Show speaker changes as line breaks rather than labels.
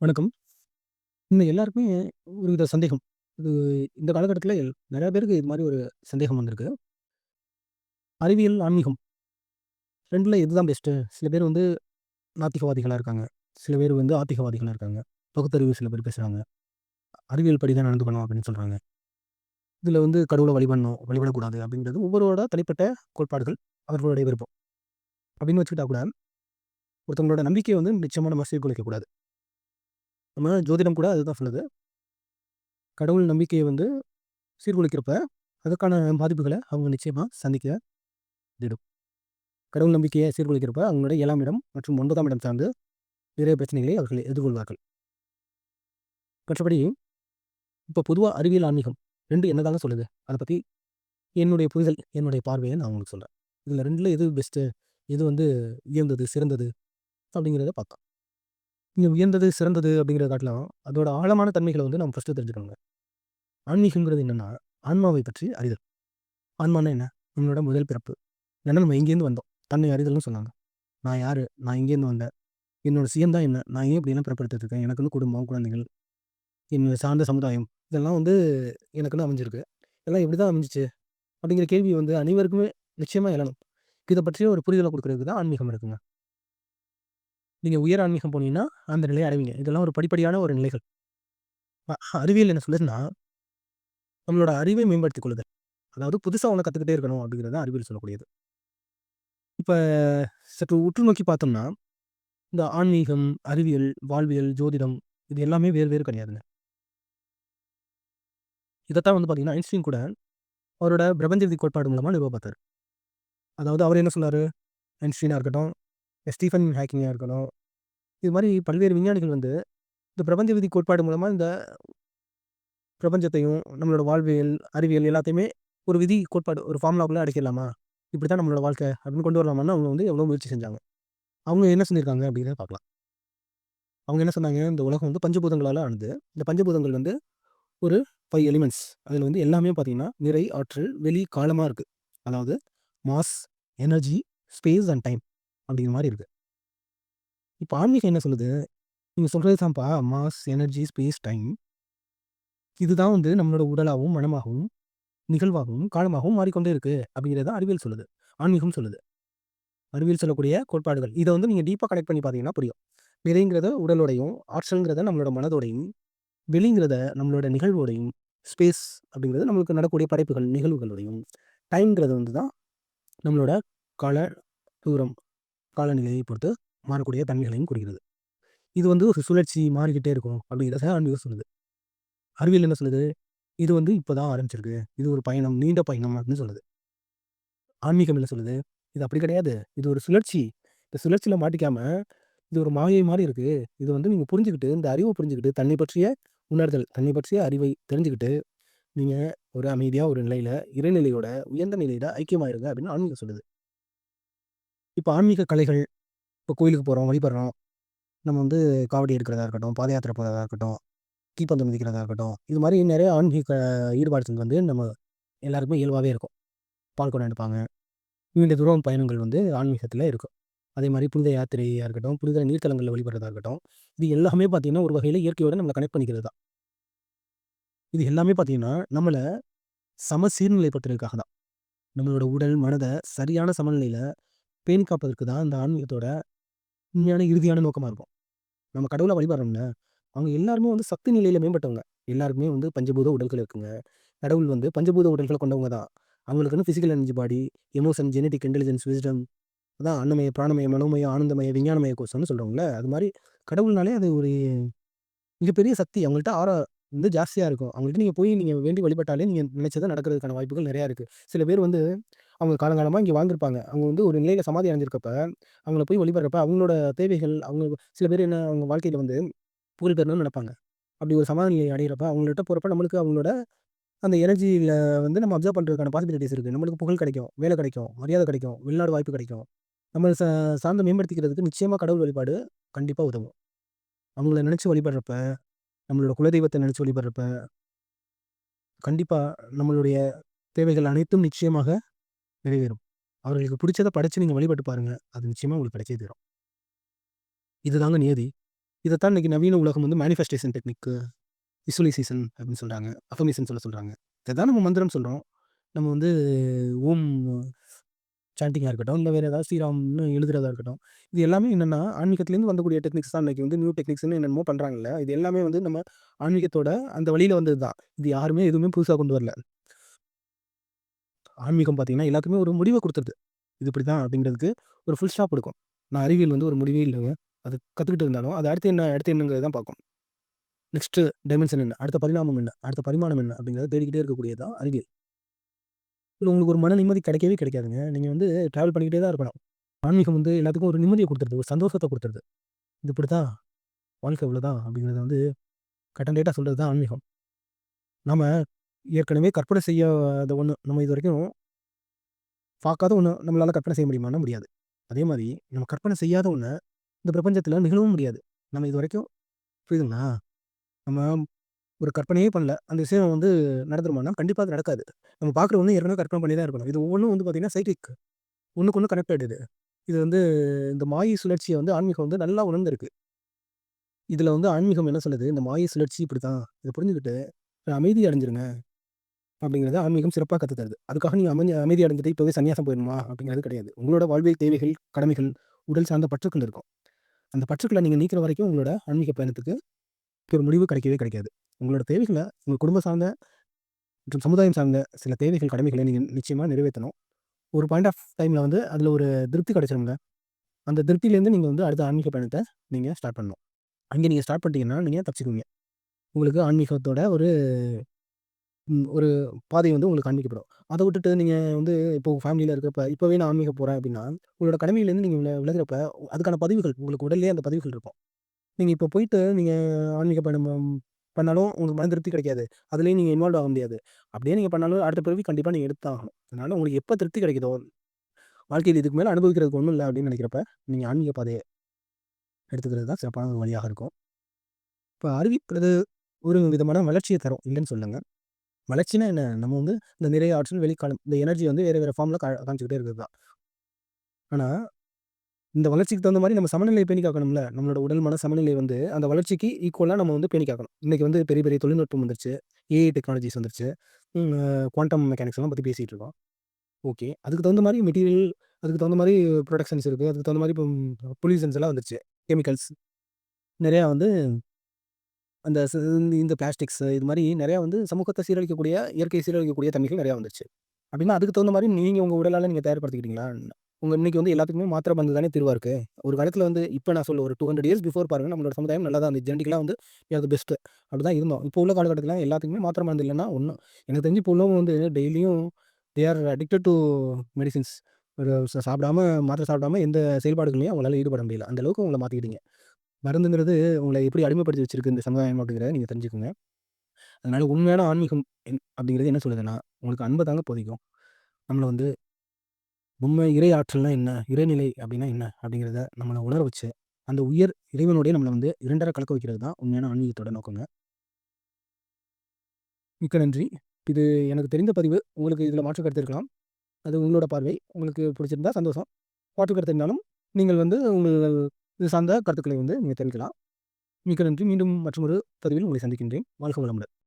வணக்கம். இந்த எல்லாருக்குமே ஒரு வித சந்தேகம். இது இந்த காலகட்டத்தில எல் நெறைய பேருக்கு இது மாரி ஒரு சந்தேகம் வந்திருக்கு. அறிவியல், ஆன்மீகம் 2ல எதுதான் பெஸ்ட்டு? சில பேர் வந்து நாத்திகவாதிகளா இருக்காங்க. சில பேர் வந்து ஆத்திகவாதிகளா இருக்காங்க. பகுத்தறிவு சில பேர் பேசுறாங்க. அறிவியல் படி தான் நடந்துக்கணும் அப்படின்னு சொல்றாங்க. இதில் வந்து கடவுள வழிபடணும், வழிபடக்கூடாது அப்படின்றது ஒவ்வொருவரோட தனிப்பட்ட கோட்பாடுகள், அவர்களுடைய விருப்பம். அப்படின்னு வச்சுக்கிட்டா கூட, ஒருத்தவங்களோட நம்பிக்கைய வந்து நிச்சயமா நம்ம சீர்குலைக்கக் கூடாது. நம்ம ஜோதிடம் கூட அதுதான் சொல்லுது. கடவுள் நம்பிக்கையை வந்து சீர்குலைக்கிறப்ப, அதுக்கான பாதிப்புகளை அவங்க நிச்சயமாக சந்திக்க திடும் கடவுள் நம்பிக்கையை சீர்குலைக்கிறப்ப, அவங்களுடைய ஏழாம் இடம் மற்றும் ஒன்பதாம் இடம் சார்ந்து நிறைய பிரச்சனைகளை அவர்கள் எதிர்கொள்வார்கள். மற்றபடி, இப்போ பொதுவாக அறிவியல், ஆன்மீகம் ரெண்டு என்னதாங்க சொல்லுது? அதை பற்றி என்னுடைய புரிதல், என்னுடைய பார்வையை நான் உங்களுக்கு சொல்கிறேன் இதில் ரெண்டில் எது பெஸ்ட்டு? எது வந்து உயர்ந்தது, சிறந்தது அப்படிங்கிறத பார்க்கலாம். இங்கே உயர்ந்தது, சிறந்தது அப்படிங்கிறத காட்டலாம் அதோட ஆழமான தன்மைகளை வந்து நம்ம ஃபஸ்ட்டு தெரிஞ்சுக்கணுங்க. ஆன்மீகங்கிறது என்னென்னா ஆன்மாவை பற்றி அறிதல். ஆன்மான்னா என்ன? நம்மளோட முதல் பிறப்பு. ஏன்னா நம்ம எங்கேருந்து வந்தோம்? தன்னை அறிதல்னு சொன்னாங்க. நான் யார் நான் எங்கேருந்து வந்தேன்? என்னோட சிஎம் தான் என்ன? நான் ஏன் இப்படிலாம் பிறப்படுத்திருக்கேன் எனக்குன்னு குடும்பம், குழந்தைகள், என்னை சார்ந்த சமுதாயம், இதெல்லாம் வந்து எனக்குன்னு அமைஞ்சிருக்கு. இதெல்லாம் எப்படி தான் அமைஞ்சிச்சு அப்படிங்கிற கேள்வி வந்து அனைவருக்குமே நிச்சயமாக எழணும். இதை பற்றிய ஒரு புரிதலை கொடுக்குறதுக்கு தான் ஆன்மீகம் இருக்குங்க. நீங்கள் உயர் ஆன்மீகம் போனீங்கன்னா, அந்த நிலையை அடைவீங்க. இதெல்லாம் ஒரு படிப்படியான ஒரு நிலைகள். அறிவியல் என்ன சொல்லுதுன்னா, நம்மளோட அறிவை மேம்படுத்திக் கொள்ளுதல். அதாவது புதுசாக ஒன்று கற்றுக்கிட்டே இருக்கணும் அப்படிங்கிறது தான் அறிவியல் சொல்லக்கூடியது. இப்போ சற்று உற்று நோக்கி பார்த்தோம்னா, இந்த ஆன்மீகம், அறிவியல், வாழ்வியல், ஜோதிடம் இது எல்லாமே வேறு வேறு கிடையாதுங்க. இதைத்தான் வந்து பார்த்தீங்கன்னா, ஐன்ஸ்டீன் கூட அவரோட பிரபஞ்ச விதி கோட்பாடு மூலமாக நிறுவ அதாவது அவர் என்ன சொன்னார் ஐன்ஸ்டீனாக இருக்கட்டும், ஸ்டீஃபன் ஹேக்கிங்காக இருக்கணும் இது மாதிரி பல்வேறு விஞ்ஞானிகள் வந்து இந்த பிரபஞ்ச விதி கோட்பாடு மூலமாக இந்த பிரபஞ்சத்தையும், நம்மளோட வாழ்வியல், அறிவியல் எல்லாத்தையுமே ஒரு விதி கோட்பாடு, ஒரு ஃபார்முலாக்குள்ள இப்படி தான் நம்மளோட வாழ்க்கை அப்படின்னு கொண்டு வரலாமான்னு அவங்க வந்து எவ்வளோ முயற்சி செஞ்சாங்க. அவங்க என்ன சொல்லியிருக்காங்க அப்படிங்கிறத பார்க்கலாம். அவங்க என்ன சொன்னாங்க? இந்த உலகம் வந்து பஞ்சபூதங்களால் ஆனது. இந்த பஞ்சபூதங்கள் வந்து ஒரு ஃபைவ் எலிமெண்ட்ஸ். அதில் வந்து எல்லாமே பார்த்தீங்கன்னா, நிறை, ஆற்றல், வெளி, காலமாக இருக்குது அதாவது mass, energy, space and time அப்படிங்கிற மாதிரி இருக்குது இப்போ ஆன்மீகம் என்ன சொல்லுது? நீங்கள் சொல்கிறது தான்ப்பா மாஸ், எனர்ஜி, ஸ்பேஸ், டைம். இதுதான் வந்து நம்மளோட உடலாகவும் மனமாகவும், நிகழ்வாகவும், காலமாகவும் மாறிக்கொண்டே இருக்குது அப்படிங்கிறத அறிவியல் சொல்லுது. ஆன்மீகம் சொல்லுது. அறிவியல் சொல்லக்கூடிய கோட்பாடுகள். இதை வந்து நீங்கள் டீப்பாக கனெக்ட் பண்ணி பார்த்தீங்கன்னா புரியும். நிறைங்கிறத உடலோடையும், ஆற்றல்ங்கிறத நம்மளோட மனதோடையும், வெளிங்கிறத நம்மளோட நிகழ்வோடையும், ஸ்பேஸ் அப்படிங்கிறது நம்மளுக்கு நடக்கக்கூடிய படைப்புகள், நிகழ்வுகளோடையும், டைம்ங்கிறது வந்து தான் நம்மளோட கால தூரம், காலநிலையை பொறுத்து மாறக்கூடிய தன்மைகளையும் குறிக்கிறது. இது வந்து ஒரு சுழற்சி மாறிக்கிட்டே இருக்கும் அப்படிங்கிறத ஆன்மீகம் சொல்லுது. அறிவியல் என்ன சொல்லுது? இது வந்து இப்போதான் ஆரம்பிச்சிருக்கு. இது ஒரு பயணம், நீண்ட பயணம் அப்படின்னு சொல்லுது. ஆன்மீகம் என்ன சொல்லுது? இது அப்படி கிடையாது. இது ஒரு சுழற்சி. இந்த சுழற்சியில் மாட்டிக்காம, இது ஒரு மாயை மாதிரி இருக்கு. இது வந்து நீங்கள் புரிஞ்சுக்கிட்டு இந்த அறிவை புரிஞ்சுக்கிட்டு தன்னை பற்றிய உணர்தல், தன்னை பற்றிய அறிவை தெரிஞ்சுக்கிட்டு நீங்கள் ஒரு அமைதியாக ஒரு நிலையில் இறைநிலையோட உயர்ந்த நிலையில ஐக்கியமாயிருங்க அப்படின்னு ஆன்மீகம் சொல்லுது. இப்போ ஆன்மீக கலைகள், இப்போ கோயிலுக்கு போகிறோம் வழிபடுறோம். நம்ம வந்து காவடி எடுக்கிறதா இருக்கட்டும், பாத யாத்திரை போகிறதா இருக்கட்டும், தீப்பந்தம் மிதிக்கிறதா இருக்கட்டும், இது மாதிரி நிறைய ஆன்மீக ஈடுபாடுகள் வந்து நம்ம எல்லாருக்குமே இயல்பாகவே இருக்கும். பால் குடம் எடுப்பாங்க. நீண்ட தூரம் பயணங்கள் வந்து ஆன்மீகத்தில் இருக்கும். அதே மாதிரி புனித யாத்திரையாக இருக்கட்டும், புனித நீர்த்தலங்களில் வழிபடுறதா இருக்கட்டும், இது எல்லாமே பார்த்தீங்கன்னா, ஒரு வகையில் இயற்கையோடு நம்மளை கனெக்ட் பண்ணிக்கிறது தான். இது எல்லாமே பார்த்தீங்கன்னா, நம்மளை சம சீர்நிலைப்படுத்துறதுக்காக தான். நம்மளோட உடல், மனதை சரியான சமநிலையில் பேணி காப்பதற்கு தான் இந்த ஆன்மீகத்தோட உண்மையான இறுதியான நோக்கமாக இருக்கும். நம்ம கடவுளை வழிபடுறோம்ல, அவங்க எல்லாருமே வந்து சக்தி நிலையில் மேம்பட்டவங்க. எல்லாருக்குமே வந்து பஞ்சபூத உடல்கள் இருக்குங்க. கடவுள் வந்து பஞ்சபூத உடல்களை கொண்டவங்க தான். அவங்களுக்குன்னு physical energy body, emotion, genetic intelligence, wisdom அதான் அன்னமய, பிராணமய, மனோமய, ஆனந்தமய, விஞ்ஞானமய கோஷம்னு சொல்றோம்ல, அது மாதிரி கடவுள்னாலே அது ஒரு மிகப்பெரிய சக்தி. அவங்கள்ட்ட ஆரா வந்து ஜாஸ்தியாக இருக்கும். அவங்கள்ட்ட நீங்கள் போய் நீங்கள் வேண்டி வழிபட்டாலே நீங்கள் நினைச்சதை நடக்கிறதுக்கான வாய்ப்புகள் நிறையா இருக்குது சில பேர் வந்து அவங்க காலங்காலமாக இங்கே வாழ்ந்திருப்பாங்க. அவங்க வந்து ஒரு நிலையில் சமாதி அடைஞ்சிருக்கப்ப, அவங்கள போய் வழிபடுறப்ப அவங்களோட தேவைகள், அவங்க சில பேர் என்ன அவங்க வாழ்க்கையில் வந்து புகழ் பெறணும்னு நினைப்பாங்க அப்படி ஒரு சமாதி நிலையை அடைகிறப்ப அவங்கள்ட்ட போகிறப்ப நம்மளுக்கு அவங்களோட அந்த எனர்ஜியில் வந்து நம்ம அப்சர்வ் பண்ணுறதுக்கான பாசிபிலிட்டிஸ் இருக்குது நம்மளுக்கு புகழ் கிடைக்கும், வேலை கிடைக்கும், மரியாதை கிடைக்கும், வெளிநாடு வாய்ப்பு கிடைக்கும். நம்ம ச சார்ந்த மேம்படுத்திக்கிறதுக்கு நிச்சயமாக கடவுள் வழிபாடு கண்டிப்பாக உதவும். அவங்கள நினச்சி வழிபடுறப்ப, நம்மளோட குலதெய்வத்தை நினச்சி வழிபடுறப்ப கண்டிப்பாக நம்மளுடைய தேவைகள் அனைத்தும் நிச்சயமாக நிறைவேறும். அவர்களுக்கு பிடிச்சதை படைச்சு நீங்கள் வழிபட்டு பாருங்கள் அது நிச்சயமாக உங்களுக்கு கிடைச்சே தீரும். இதுதாங்க நியதி. இதைத்தான் இன்றைக்கி நவீன உலகம் வந்து மேனிஃபெஸ்டேஷன் டெக்னிக்கு விசுவலைசேஷன் அப்படின்னு சொல்கிறாங்க அஃபர்மேஷன் சொல்ல சொல்கிறாங்க இதை தான் நம்ம மந்திரம் சொல்கிறோம் நம்ம வந்து ஓம் சாண்டிங்காக இருக்கட்டும் இல்லை வேறு ஏதாவது ஸ்ரீராம்னு எழுதுறதா இருக்கட்டும் இது எல்லாமே என்னென்னா ஆன்மீகத்துலேருந்து வந்தக்கூடிய டெக்னிக்ஸ் தான் இன்றைக்கி வந்து நியூ டெக்னிக்ஸ்னு என்னென்னமோ பண்ணுறாங்கல்ல இது எல்லாமே வந்து நம்ம ஆன்மீகத்தோட அந்த வழியில் வந்தது தான். இது யாருமே எதுவுமே புதுசாக கொண்டு வரல. ஆன்மீகம் பார்த்தீங்கன்னா எல்லாருக்குமே ஒரு முடிவை கொடுத்துருது. இது இப்படி தான் அப்படிங்கிறதுக்கு ஒரு ஃபுல் ஸ்டாப் இருக்கும் நான் அறிவியல் வந்து ஒரு முடிவே இல்லைங்க. அது கற்றுக்கிட்டு இருந்தாலும் அது அடுத்து என்ன அடுத்து என்னங்கிறது தான் பார்க்கும். நெக்ஸ்ட்டு டைமென்ஷன் என்ன? அடுத்த பரிணாமம் என்ன? அடுத்த பரிமாணம் என்ன? அப்படிங்கிறத தேடிக்கிட்டே இருக்கக்கூடியதான் அறிவியல். இல்லை உங்களுக்கு ஒரு மன நிம்மதி கிடைக்கவே கிடைக்காதுங்க. நீங்கள் வந்து ட்ராவல் பண்ணிக்கிட்டே தான் இருக்கணும். ஆன்மீகம் வந்து எல்லாத்துக்கும் ஒரு நிம்மதியை கொடுத்துருது ஒரு சந்தோஷத்தை கொடுத்துருது. இது இப்படி தான் வாழ்க்கை இவ்வளோதான் அப்படிங்கிறத வந்து கட்டன் டேட்டாக சொல்கிறது தான் ஆன்மீகம். நம்ம ஏற்கனவே கற்பனை செய்யாத ஒன்று நம்ம இது வரைக்கும் பார்க்காத ஒன்று நம்மளால் கற்பனை செய்ய முடியுமானா முடியாது. அதே மாதிரி நம்ம கற்பனை செய்யாத ஒன்று இந்த பிரபஞ்சத்தில் நிகழவும் முடியாது. நம்ம இது வரைக்கும் புரியுதுங்களா? நம்ம ஒரு கற்பனையே பண்ணல. அந்த விஷயம் வந்து நடந்துருமானா கண்டிப்பாக அது நடக்காது. நம்ம பார்க்குற வந்து ஏற்கனவே கற்பனை பண்ணி தான் இருக்கணும். இது ஒவ்வொன்றும் வந்து பார்த்திங்கன்னா சைக்கிக் ஒன்றுக்கு ஒன்று கனெக்டட் இது. இது வந்து இந்த மாய சுழற்சியை வந்து ஆன்மீகம் வந்து நல்லா உணர்ந்துருக்கு. இதில் வந்து ஆன்மீகம் என்ன சொல்லுது? இந்த மாய சுழற்சி இப்படி தான் இதை புரிஞ்சுக்கிட்டு அமைதி அடைஞ்சிருங்க. அப்படிங்கிறத ஆன்மீகம் சிறப்பாக கற்று தருது அதுக்காக நீங்கள் அமைதி அமைதி அடைஞ்சிட்டு இப்போவே சன்னியாசம் போயிடணுமா? அப்படிங்கிறது கிடையாது. உங்களோட வாழ்வியல் தேவைகள் கடமைகள் உடல் சார்ந்த பற்றுக்கள் இருக்கும். அந்த பற்றுக்களை நீங்கள் நீக்கிற வரைக்கும் உங்களோட ஆன்மீக பயணத்துக்கு ஒரு முடிவு கிடைக்கவே கிடைக்காது. உங்களோட தேவைகளை உங்கள் குடும்ப சார்ந்த மற்றும் சமுதாயம் சார்ந்த சில தேவைகள் கடமைகளை நீங்கள் நிச்சயமாக நிறைவேற்றணும் ஒரு பாயிண்ட் ஆஃப் டைமில் வந்து அதில் ஒரு திருப்தி கிடைச்சிருங்க அந்த திருப்தியிலேருந்து நீங்கள் வந்து அடுத்த ஆன்மீக பயணத்தை நீங்கள் ஸ்டார்ட் பண்ணணும். அங்கே நீங்கள் ஸ்டார்ட் பண்ணிட்டீங்கன்னா நீங்கள் தப்பிச்சுக்குவீங்க. உங்களுக்கு ஆன்மீகத்தோட ஒரு ஒரு பாதை வந்து உங்களுக்கு காண்பிக்கப்படும். அதை விட்டுட்டு நீங்கள் வந்து இப்போ ஃபேமிலியில் இருக்கிறப்ப இப்போவே நான் ஆன்மீக போகிறேன் அப்படின்னா உங்களோட கடமையிலேருந்து நீங்கள் விலகிறப்ப அதுக்கான பதிவுகள் உங்களுக்கு உடல்லே அந்த பதிவுகள் இருக்கும். நீங்கள் இப்போ போயிட்டு நீங்கள் ஆன்மீக பயணம் பண்ணாலும் உங்களுக்கு மன திருப்தி கிடைக்காது. அதுலேயும் நீங்கள் இன்வால்வ் ஆக முடியாது. அப்படியே நீங்கள் பண்ணாலும் அடுத்த பிறவி கண்டிப்பாக நீங்கள் எடுத்தாகணும். அதனால் உங்களுக்கு எப்போ திருப்தி கிடைக்குதோ வாழ்க்கையில் இதுக்கு மேலே அனுபவிக்கிறதுக்கு ஒன்றும் இல்லை அப்படின்னு நினைக்கிறப்ப நீங்கள் ஆன்மீக பாதையை எடுத்துக்கிறது தான் சிறப்பான ஒரு வழியாக இருக்கும். இப்போ அறிவிக்கிறது ஒரு விதமான வளர்ச்சியை தரும் இல்லைன்னு சொல்லுங்கள் வளர்ச்சினா என்ன? நம்ம வந்து இந்த நிறைய ஆற்றல் வெளிக்காலம் இந்த எனர்ஜி வந்து வேறு வேறு ஃபார்மில் கா காமிச்சிக்கிட்டே இருக்கிறது தான். ஆனால் இந்த வளர்ச்சிக்கு தகுந்த மாதிரி நம்ம சமநிலையை பேணி காக்கணும்ல. நம்மளோட உடல் மன சமநிலை வந்து அந்த வளர்ச்சிக்கு ஈக்குவலாக நம்ம வந்து பேணி காக்கணும். இன்றைக்கி வந்து பெரிய பெரிய தொழில்நுட்பம் வந்துருச்சு. ஏஐ டெக்னாலஜிஸ் வந்துருச்சு. குவாண்டம் மெக்கானிக்ஸ் எல்லாம் பற்றி பேசிகிட்டு இருக்கோம். ஓகே. அதுக்கு தகுந்த மாதிரி மெட்டீரியல் அதுக்கு தகுந்த மாதிரி ப்ரொடக்ஷன்ஸ் இருக்குது அதுக்கு தகுந்த மாதிரி இப்போ பொல்யூஷன்ஸ் எல்லாம் வந்துருச்சு. கெமிக்கல்ஸ் நிறையா வந்து அந்த இந்த பிளாஸ்டிக்ஸ் இது மாதிரி நிறையா வந்து சமூகத்தை சீரழிக்கக்கூடிய இயற்கை சீரழிக்கக்கூடிய தன்மைகள் நிறையா வந்துச்சு அப்படின்னா அதுக்கு தகுந்த மாதிரி நீங்கள் உங்கள் உடலால் நீங்கள் தயார்படுத்திக்கிட்டீங்களா? உங்கள் இன்றைக்கி வந்து எல்லாத்துக்குமே மாத்திரை மருந்து தானே திருவா இருக்கு ஒரு காலத்தில் வந்து இப்போ நான் சொல்ல ஒரு டூ ஹண்ட்ரட் இயர்ஸ் பிஃபோர் பாருங்கள் நம்மளோட சமுதாயம் நல்லா தான் அந்த ஜெனடிக்கலாக வந்து அது பெஸ்ட்டு அப்படி தான் இருந்தோம். இப்போ உள்ள காலகட்டத்தில் எல்லாத்துக்குமே மாத்திரை மருந்து இல்லைன்னா ஒன்றும் எனக்கு தெரிஞ்சு இப்போ உள்ளவங்க வந்து டெய்லியும் they are addicted to medicines ஒரு சாப்பிடாம மாத்திரை சாப்பிடாம எந்த செயல்பாடுகளையும் அவங்களால ஈடுபட முடியல. அந்த அளவுக்கு உங்களை மாற்றிக்கிட்டீங்க மருந்துங்கிறது உங்களை எப்படி அடிமைப்படுத்தி வச்சிருக்கு இந்த சமுதாயம் அப்படிங்கிறத நீங்கள் தெரிஞ்சுக்கோங்க. அதனால உண்மையான ஆன்மீகம் அப்படிங்கிறது என்ன சொல்லுதுன்னா உங்களுக்கு அன்பை தாங்க போதிக்கும். நம்மளை வந்து உண்மை இறை ஆற்றல்னா என்ன? இறைநிலை அப்படின்னா என்ன? அப்படிங்கிறத நம்மளை உணர வச்சு அந்த உயர் இறைவனுடைய நம்மளை வந்து இரண்டரை கலக்க வைக்கிறது தான் உண்மையான ஆன்மீகத்தோட நோக்கங்க. மிக்க நன்றி. இது எனக்கு தெரிந்த பதிவு. உங்களுக்கு இதில் மாற்று கருத்து இருக்கலாம். அது உங்களோட பார்வை. உங்களுக்கு பிடிச்சிருந்தா சந்தோஷம். மாற்று கருத்து இருந்தாலும் நீங்கள் வந்து உங்கள் இது சார்ந்த கருத்துக்களை வந்து நீங்கள் தெரிவிக்கலாம். மிக்க நன்றி. மீண்டும் மற்றொரு பதிவில் உங்களை சந்திக்கின்றேன். வாழ்க்கை வளமுடன்.